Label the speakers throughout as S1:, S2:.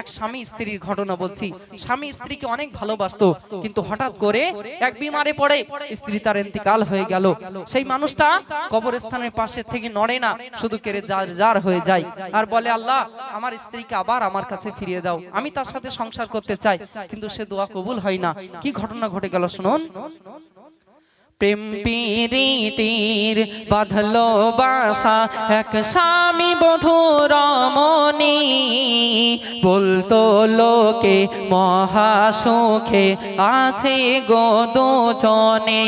S1: এক স্বামী স্ত্রীর ঘটনা বলছি। স্বামী স্ত্রীকে অনেক ভালোবাসতো কিন্তু হঠাৎ করে এক বিমারে পড়ে স্ত্রী তার ইন্তিকাল হয়ে গেল। সেই মানুষটা কবরস্থানের পাশে থেকে নড়ে না শুধু কেড়ে যার যার হয়ে যায়। আর বলে আল্লাহ আমার স্ত্রীকে আবার আমার কাছে ফিরিয়ে দাও। আমি তার সাথে সংসার করতে চাই কিন্তু সে দোয়া কবুল হয় না। কি ঘটনা ঘটে গেল শুনুন। প্রেম প্রীতির বাঁধলো বাসা এক স্বামী বধূ রমণী বলতো লোকে, মহাসুখে আছে গো দুজনে।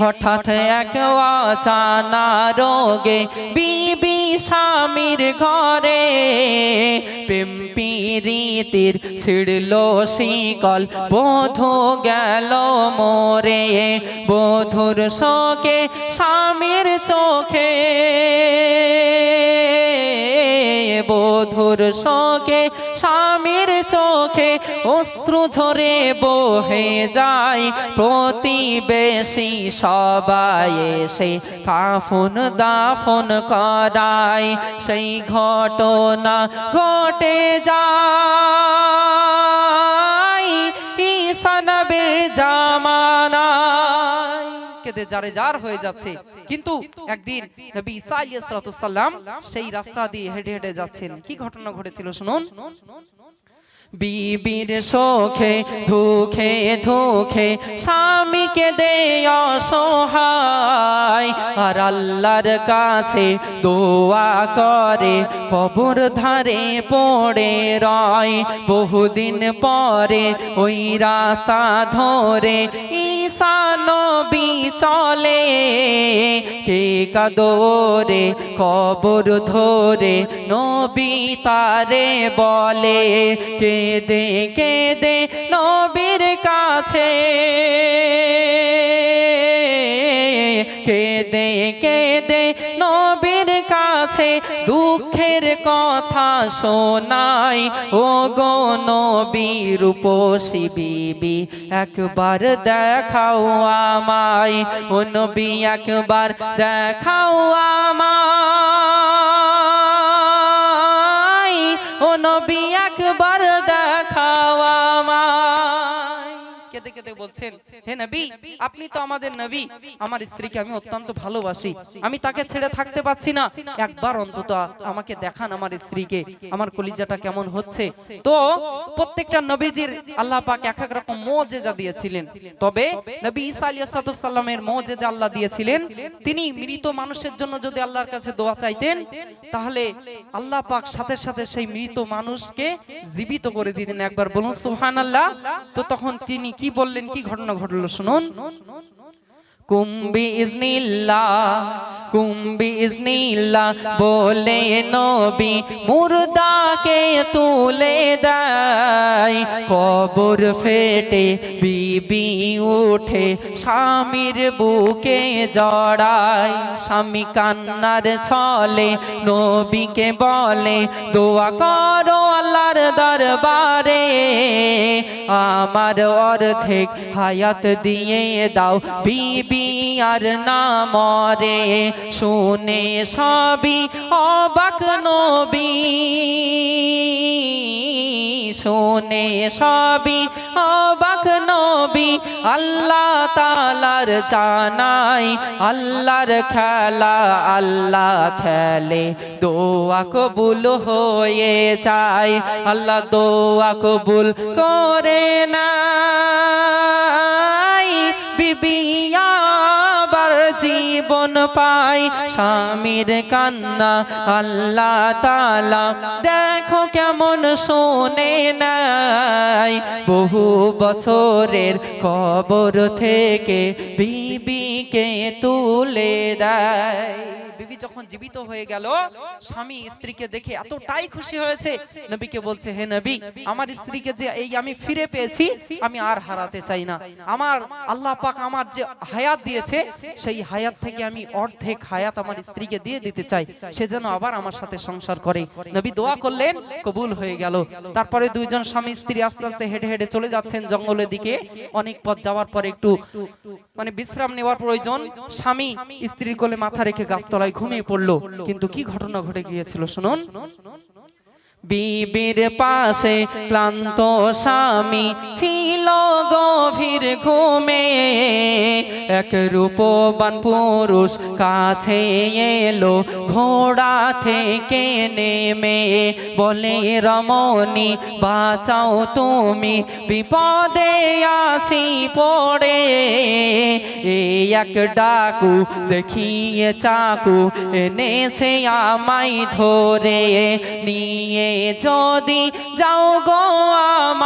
S1: হঠাৎ এক অচানা রোগে বিবি স্বামীর ঘরে প্রেম প্রীতির ছিড়ল শিকল। বধু গেল মোরে, বধুর শোকে স্বামীর চোখে। বধুর শোকে স্বামীর চোখে অশ্রু ঝরে বহে যায়। প্রতিবেশী সবাই এসে কাফুন দাফন করায়। সেই ঘটনা ঘটে যায়। যারে যার হয়ে যাচ্ছে। কিন্তু একদিন নবী ঈসা আলাইহিস সালাম সেই রাস্তা দিয়ে হেঁটে হেঁটে যাচ্ছেন। কি ঘটনা ঘটেছিল শুনুন? বিবির শোখে ধুখে ধুখে স্বামীকে দে অসহায়। আর আল্লাহর কাছে দোয়া করে, কবর ধারে পড়ে রয়। বহুদিন পরে ওই রাস্তা ধরে ঈসা নবী চলে। কে কাদরে কবর ধরে, নবী তারে বলে। কে দে কে দে নবীর কাছে। কে দে কে কেঁদে নবীর কাছে দুঃখের কথা শোনাই। ও গো নবীর রূপসী বিবি, একবার দেখাও আমায়। ও নবী, একবার দেখাও আমায়। বলছেন, হে নবী, আপনি তো আমাদের নবী, আমার স্ত্রীকে আমি অত্যন্ত ভালোবাসি। আমি তাকে ছেড়ে থাকতে পাচ্ছি না। একবার অন্তত আমাকে দেখান আমার স্ত্রীকে, আমার কলিজাটা কেমন হচ্ছে। তো প্রত্যেকটা নবীজির আল্লাহ পাক এক এক রকম মোজেজা দিয়েছিলেন। তবে নবী ঈসা আলাইহিস সালামের মোজেজা আল্লাহ দিয়েছিলেন। তিনি মৃত মানুষের জন্য যদি আল্লাহর কাছে দোয়া চাইতেন, তাহলে আল্লাহ পাক সাথে সাথে সেই মৃত মানুষকে জীবিত করে দিতেন। একবার বলুন, সুবহানাল্লাহ। তো তখন তিনি কি বললেন, কি ঘটনা ঘটলো শুনুন। কুম্বি ইজনিল্লাহ কুম্বি ইজনিল্লাহ বলে নবী, মুর্দাকে তুলে দেয়। কবর ফেটে, বিবি উঠে, স্বামীর বুকে জড়ায়। স্বামী কান্নার ছলে নবীকে বলে, দোয়া করো আল্লাহর দরবারে, আমার অর্ধেক হায়াত দিয়ে দাও। বিবি আর না মরে শুনে সবই অবাক নবী। শুনে সবই অবাক নবী। আল্লাহ তালার জানাই, আল্লাহর খেলা, আল্লাহ খেলে। দোয়া কবুল হয়ে যায়, আল্লাহ দোয়া কবুল করে নাই পাই স্বামীর কান্না, আল্লাহ তালা দেখো কেমন শোনে নাই। বহু বছরের কবর থেকে বিবিকে তুলে দেয়। বিবি যখন জীবিত হয়ে গেল, স্বামী স্ত্রীকে দেখে এতটাই খুশি হয়েছে। নবীকে বলছে, হে নবী, আমার স্ত্রীকে যে এই আমি ফিরে পেয়েছি, আমি আর হারাতে চাই না। আমার আল্লাহ পাক আমার যে হায়াত দিয়েছে, সেই হায়াত থেকে আমি অর্ধেক হায়াত আমার স্ত্রীকে দিয়ে দিতে চাই। সে যেন আবার আমার সাথে সংসার করে। নবী দোয়া করলেন, কবুল হয়ে গেল। তারপরে দুইজন স্বামী স্ত্রী আস্তে আস্তে হেঁটে হেঁটে চলে যাচ্ছেন জঙ্গলের দিকে। অনেক পথ যাওয়ার পরে একটু মানে বিশ্রাম নেওয়ার প্রয়োজন। স্বামী স্ত্রীর কোলে মাথা রেখে গাছতলায় ঘুমিয়ে পড়ল। কিন্তু কি ঘটনা ঘটে গিয়েছিল শুনুন? বিবির পাশে ক্লান্ত স্বামী ছিল গভীর ঘুমে। এক রূপবান পুরুষ কাছে এলো, ঘোড়া থেকে নেমে। বলে, রমণী, বাঁচাও তুমি, বিপদে আসি পড়ে। এক ডাকু দেখিয়ে চাকু এনেছে আমায় ধরে, নিয়ে যদি যাও গো আমায়,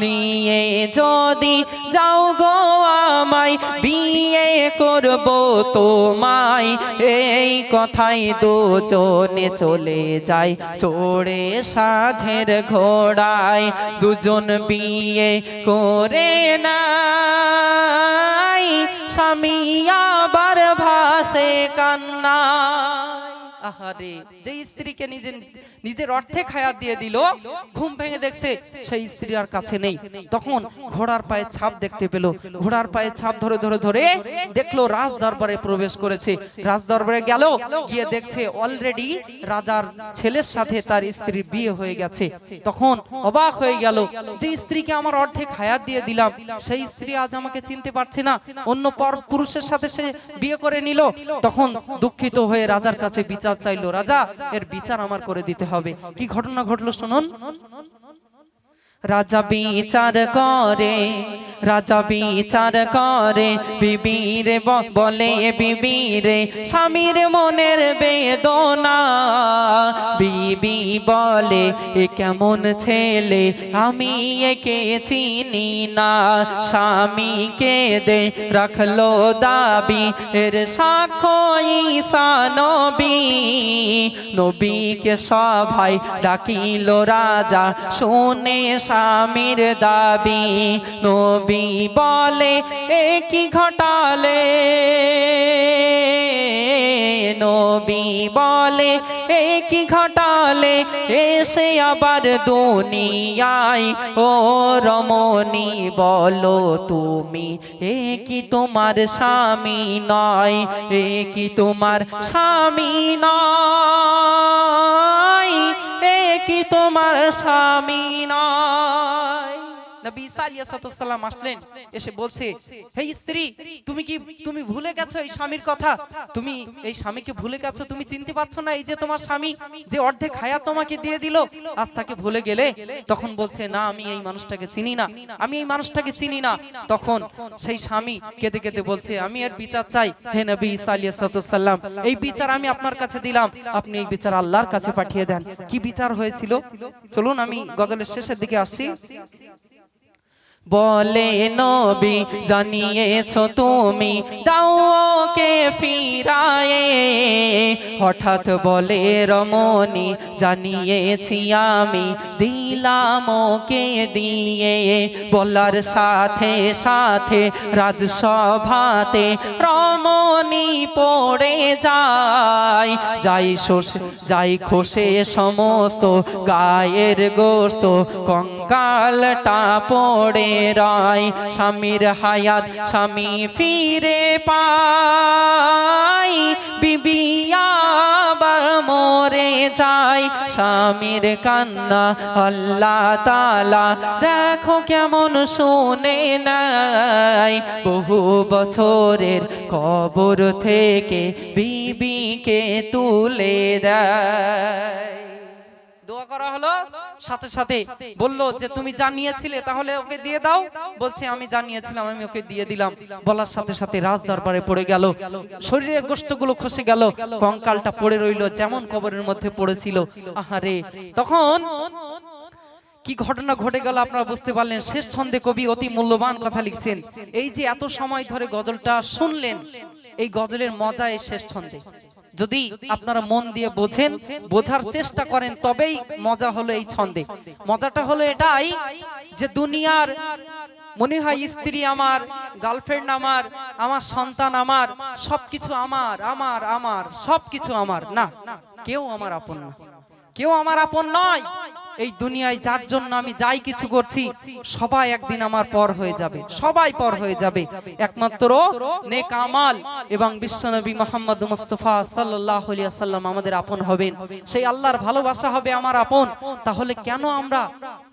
S1: নিয়ে যদি যাও গো আমায়, বিয়ে করব তোমায়। এই কথাই দুজনে চলে যায় চড়ে সাধের ঘোড়ায় দুজন বিয়ে করে নাই। স্বামী আবার ভাসে কান্না আহারে যে স্ত্রীকে নিজের নিজের অর্থে খায়াত দিয়ে দিল ঘুম ভেঙে দেখছে সেই স্ত্রী আর কাছে নেই। তখন ঘোড়ার পায়ে ছাপ দেখতে পেল। ঘোড়ার পায়ে ছাপ ধরে ধরে ধরে দেখল রাজ দরবারে প্রবেশ করেছে। রাজ দরবারে গেল গিয়ে দেখছে অলরেডি রাজার ছেলের সাথে তার স্ত্রীর বিয়ে হয়ে গেছে। তখন অবাক হয়ে গেল যে স্ত্রীকে আমার অর্ধেক হায়াত দিয়ে দিলাম। সেই স্ত্রী আজ আমাকে চিনতে পারছে না। অন্য পর পুরুষের সাথে সে বিয়ে করে নিল। তখন দুঃখিত হয়ে রাজার কাছে বিচার চাইলো রাজা এর বিচার আমার করে দিতে হবে। কি ঘটনা ঘটলো শুনুন? রাজা বিচার করে রাজা বিচার করে, বিবির বলে, বিবিরে স্বামীর মনের বেদনা। বিবি বলে, এ কেমন ছেলে? আমি একে চিনি না। স্বামীকে দে রাখল দাবি। এর সাক্ষ্য ঈসা নবী। নবীকে সভায় ডাকিল রাজা, শুনে স্বামীর দাবি। নবী বলে, এ কি ঘটালে? নবী বলে, এ কি ঘটালে? এসে আবার দুনিয়ায়, ও রমণী, বলো তুমি, এ কি তোমার স্বামী নয়? এ কি তোমার স্বামী নয়? এ কি তোমার স্বামী নয়? নবী আলাইহিস আসলেন, এসে বলছে হে স্ত্রী, তুমি কি, তুমি ভুলে গেছো এই স্বামীর কথা? তুমি এই স্বামীকে ভুলে গেছো? তুমি চিনতে পারছ না এই যে তোমার স্বামী যে অর্ধেক হায়াত তোমাকে দিয়ে দিল? আজ তাকে ভুলে গেলে তখন বলছে, না, আমি এই মানুষটাকে চিনি না, আমি এই মানুষটাকে চিনি না। তখন সেই স্বামী কেঁদে কেঁদে বলছে, আমি এর বিচার চাই, হে নবী আলাইহিস এই বিচার আমি আপনার কাছে দিলাম, আপনি এই বিচার আল্লাহর কাছে পাঠিয়ে দেন। কি বিচার হয়েছিল? চলুন আমি গজলের শেষের দিকে আসছি। বলে, নবী, জানিয়েছ তুমি দাওকে ফিরায়ে। হঠাৎ বলে, রমণী, জানিয়েছি আমি, দিলাম কে দিয়ে। বলার সাথে সাথে রাজসভাতে রমণী পড়ে যায় যাই শোষে, যাই খসে সমস্ত গায়ের গোস্ত কঙ্কালটা পড়ে রয় স্বামীর হায়াত স্বামী ফিরে পাই। বিবি আবার মরে যায়, স্বামীর কান্না আল্লাহ তালা দেখো কেমন শুনে নাই বহু বছরের কবর থেকে বিবিকে তুলে দেয়। দোয়া করা হলো? সাথে সাথে যে, তুমি জানিয়েছিলে, তাহলে ওকে দিয়ে দাও। বলছে, আমি জানিয়েছিলাম, আমি ওকে দিয়ে দিলাম। বলার সাথে সাথে রাজ দরবারে পড়ে গেল। শরীরের খসে গেল। কঙ্কালটা পড়ে রইল, যেমন কবরের মধ্যে পড়েছিল। আহারে, তখন কি ঘটনা ঘটে গেল আপনারা বুঝতে পারলেন? শেষ ছন্দে কবি অতি মূল্যবান কথা লিখছেন। এই যে এত সময় ধরে গজলটা শুনলেন এই গজলের মজা শেষ ছন্দে। যদি আপনারা মন দিয়ে বোঝেন বোঝার চেষ্টা করেন তবেই মজা হলো এই ছন্দে। মজাটা হলো এটাই যে দুনিয়ার মনে হয় স্ত্রী আমার গার্লফ্রেন্ড আমার আমার সন্তান আমার সবকিছু আমার আমার আমার সবকিছু আমার। না কেউ আমার আপন না। কেউ আমার আপন নয়। এই দুনিয়ায় যার জন্য আমি যাই কিছু করছি, সবাই একদিন আমার পর হয়ে যাবে, সবাই পর হয়ে যাবে। একমাত্র নেক আমাল এবং বিশ্বনবী মোহাম্মদ মুস্তফা সাল্লাহ সাল্লাম আমাদের আপন হবেন। সেই আল্লাহর ভালোবাসা হবে আমার আপন। তাহলে কেন আমরা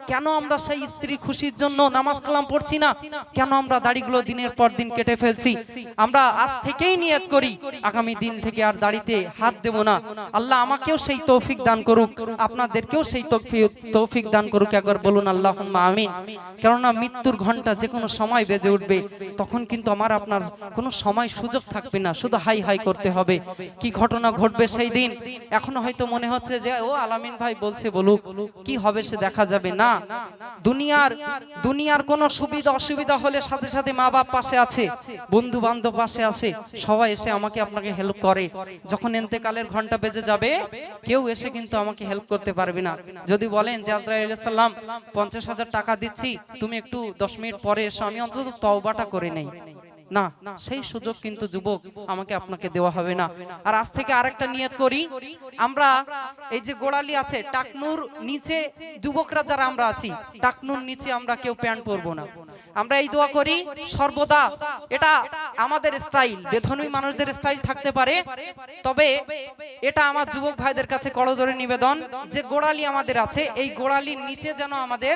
S1: কেন আমরা সেই স্ত্রী খুশির জন্য নামাজ কালাম পড়ছি না? কেন আমরা দাড়িগুলো দিনের পর দিন কেটে ফেলছি? আমরা আজ থেকেই নিয়ত করি, আগামী দিন থেকে আর দাড়িতে হাত দেব না। আল্লাহ আমাকেও সেই তৌফিক দান করুক, আপনাদেরকেও সেই তৌফিক দান করুক, একবার বলুন আল্লাহ আমিন। কেননা মৃত্যুর ঘণ্টা যে কোনো সময় বেজে উঠবে, তখন কিন্তু আমার আপনার কোনো সময় সুযোগ থাকবে না, শুধু হাই হাই করতে হবে। কি ঘটনা ঘটবে সেই দিন? এখনও হয়তো মনে হচ্ছে যে, ও আলামিন ভাই বলছে বলুক, কি হবে সে দেখা যাবে? না দুনিয়ার দুনিয়ার কোনো সুবিধা, অসুবিধা হলে সাথে সাথে মা বাপ পাশে আছে বন্ধু বান্ধব পাশে আছে, সবাই এসে আমাকে আপনাকে হেল্প করে। যখন এন্তেকালের ঘণ্টা বেজে যাবে, কেউ এসে কিন্তু আমাকে হেল্প করতে পারবে না। যদি বলেন যে, আজরাইল সাল্লাম পঞ্চাশ হাজার টাকা দিচ্ছি, তুমি একটু দশ মিনিট পরে এসো, আমি অন্তত তওবাটা করে নেই। না সেই সুযোগ কিন্তু যুবক আমাকে আপনাকে দেওয়া হবে না। আর আজ থেকে আরেকটা নিয়ত করি। আমরা এই যে গোড়ালি আছে টাকনুর নিচে যুবকরা যারা আমরা আছি টাকনুর নিচে আমরা কেউ প্যান্ট পরবো না। আমরা এই দোয়া করি সর্বদা এটা আমাদের স্টাইল বেধনী মানুষদের স্টাইল থাকতে পারে। তবে এটা আমার যুবক ভাইদের কাছে করদরে নিবেদন যে গোড়ালি আমাদের আছে এই গোড়ালির নিচে যেন আমাদের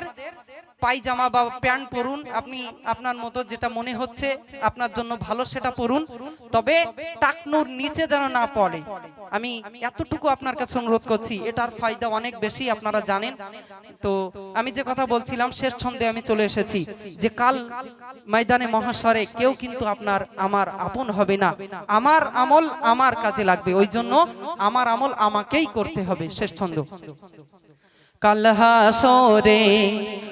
S1: পায়জামা বা প্যান্ট পরুন, আপনি আপনার মতো যেটা মনে হচ্ছে আপনার জন্য ভালো সেটা পরুন। তবে টাকনুর নিচে যেন না পড়ে। আমি এতটুকু আপনার কাছে অনুরোধ করছি, এটার ফায়দা অনেক বেশি, আপনারা জানেন। তো আমি যে কথা বলছিলাম, শেষ ছন্দে আমি চলে এসেছি যে কাল ময়দানে মহাশরে কেউ কিন্তু আপনার, আমার আপন হবে না। আমার আমল আমার কাজে লাগবে, ওই জন্য আমার আমল আমাকেই করতে হবে, শেষ ছন্দ। কালহা সোরে,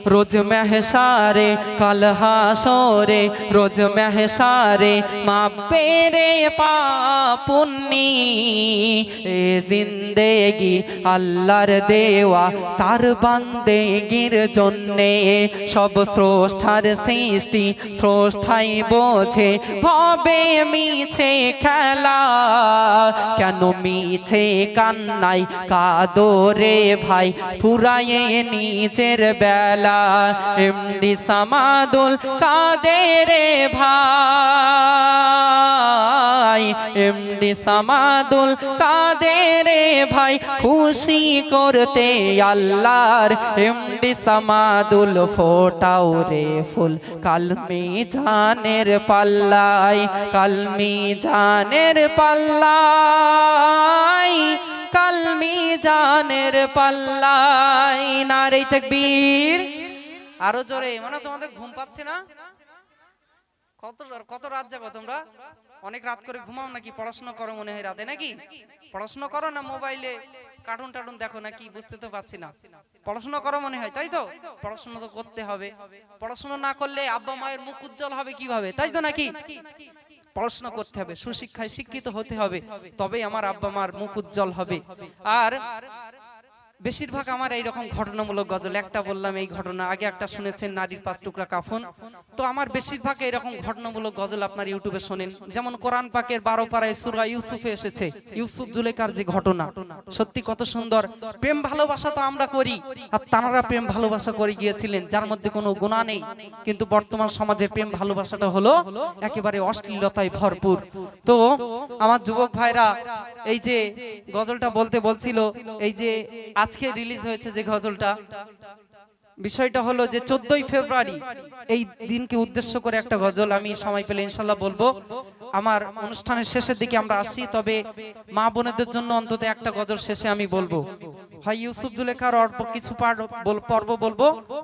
S1: রোজ মেহসারে, কালহা সোরে, রোজ মেহসারে, মা পেরে পাপুন্নি, এ জিন্দেগি আল্লাহর দেওয়া, তার বান্দেগির জন্যে সব স্রষ্টার সৃষ্টি, স্রষ্টাই বোঝে, ভবে মিছে খেলা, কেন মিছে কান্নাই কাদরে ভাই পুরায়ে নিজের বেলা। এমডি সামাদুল কাদের ভাই। এমডি সামাদুল কাদের ভাই। খুশি করতে আল্লাহর এমডি সামাদুল ফোটাও রে ফুল। কালমি জানের পাল্লাই কালমি জানের পাল্লাই কালমি জানের পাল্লাই নারে তাকবীর। আরও জোরে মানে তোমাদের ঘুম পাচ্ছে না? কত কত রাত জাগো তোমরা? অনেক রাত করে ঘুমাও নাকি? পড়াশোনা করো মনে হয় রাতে, নাকি? পড়াশোনা করো না মোবাইলে? কার্টুন টার্টুন দেখো নাকি? বুঝতে তো পারছি না। পড়াশোনা করো মনে হয়, তাই তো? পড়াশোনা তো করতে হবে। পড়াশোনা না করলে আব্বা মায়ের মুখ উজ্জ্বল হবে কীভাবে? তাই তো নাকি? পড়াশোনা করতে হবে সুশিক্ষায় শিক্ষিত হতে হবে তবেই আমার আব্বা মার মুখ উজ্জ্বল হবে। আর বেশিরভাগ আমার এইরকম ঘটনামূলক গজল। একটা বললাম এই ঘটনা, আগে একটা শুনেছেন নারীর পাঁচ টুকরা কাফন। তো আমার বেশিরভাগ এরকম ঘটনামূলক গজল আপনার ইউটিউবে শোনেন। যেমন কোরআন পাকের বারো পাড়ায় সুরা ইউসুফে এসেছে, ইউসুফ জুলেকার যে ঘটনা। সত্যি কত সুন্দর। প্রেম ভালোবাসা তো আমরা করি, আর তানারা প্রেম ভালোবাসা করে গিয়েছিলেন, যার মধ্যে কোনো গুণা নেই। কিন্তু বর্তমান সমাজের প্রেম ভালোবাসাটা হলো একেবারে অশ্লীলতায় ভরপুর। তো আমার যুবক ভাইরা, এই যে গজলটা বলতে বলছিল, এই যে আজকে রিলিজ হয়েছে যে গজলটা। বিষয়টা হলো যে চোদ্দই ফেব্রুয়ারি এই দিনকে উদ্দেশ্য করে একটা গজল আমি সময় পেলে ইনশাল্লাহ বলব। আমার অনুষ্ঠানের শেষের দিকে আমরা আসি, তবে মা বোনেদের জন্য অন্তত একটা গজল শেষে আমি বলব। হয় ইউসুফ জুলেখার অল্প কিছু পর্ব বলব।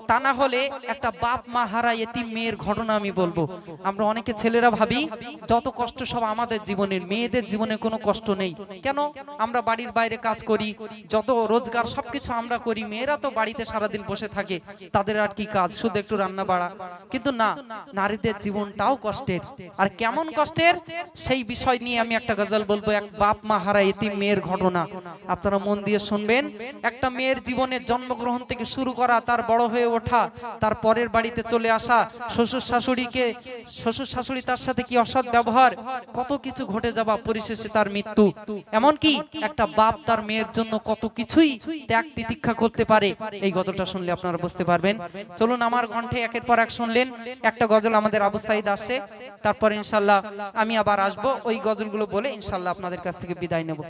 S1: তা না হলে একটা বাপ মা হারা এতিম মেয়ের ঘটনা আমি বলব। আমরা অনেকে ছেলেরা ভাবি, যত কষ্ট সব আমাদের জীবনের, মেয়েদের জীবনে কোনো কষ্ট নেই। কেন? আমরা বাড়ির বাইরে কাজ করি, যত রোজগার সবকিছু আমরা করি, মেয়েরা তো বাড়িতে সারাদিন বসে থাকে, তাদের আর কি কাজ? শুধু একটু রান্না বাড়া। কিন্তু না, নারীদের জীবনটাও কষ্টের। আর কেমন কষ্টের? সেই বিষয় নিয়ে আমি একটা গজল বলব, এক বাপ মা হারা এতিম মেয়ের ঘটনা। আপনারা মন দিয়ে শুনবেন। একটা মেয়ের জীবনে জন্মগ্রহণ থেকে শুরু করা, তার বড় হয়ে ওঠা, তার পরের বাড়িতে চলে আসা, শ্বশুর শাশুড়িকে, শ্বশুর শাশুড়ি তার সাথে কি অসৎ ব্যবহার? কত কিছু ঘটে যাওয়া পরিশেষে তার মৃত্যু। এমনকি একটা বাপ তার মেয়ের জন্য কত কিছুই ত্যাগ তিতিক্ষা করতে পারে। এই গজলটা শুনলে আপনারা বুঝতে পারবেন। চলুন আমার কণ্ঠে একের পর এক শুনলেন। একটা গজল আমাদের আবু সাইদ আসে। তারপর ইনশাল্লাহ আমি আবার আসব। ওই গজলগুলো বলে ইনশাল্লাহ আপনাদের কাছ থেকে বিদায় নেব।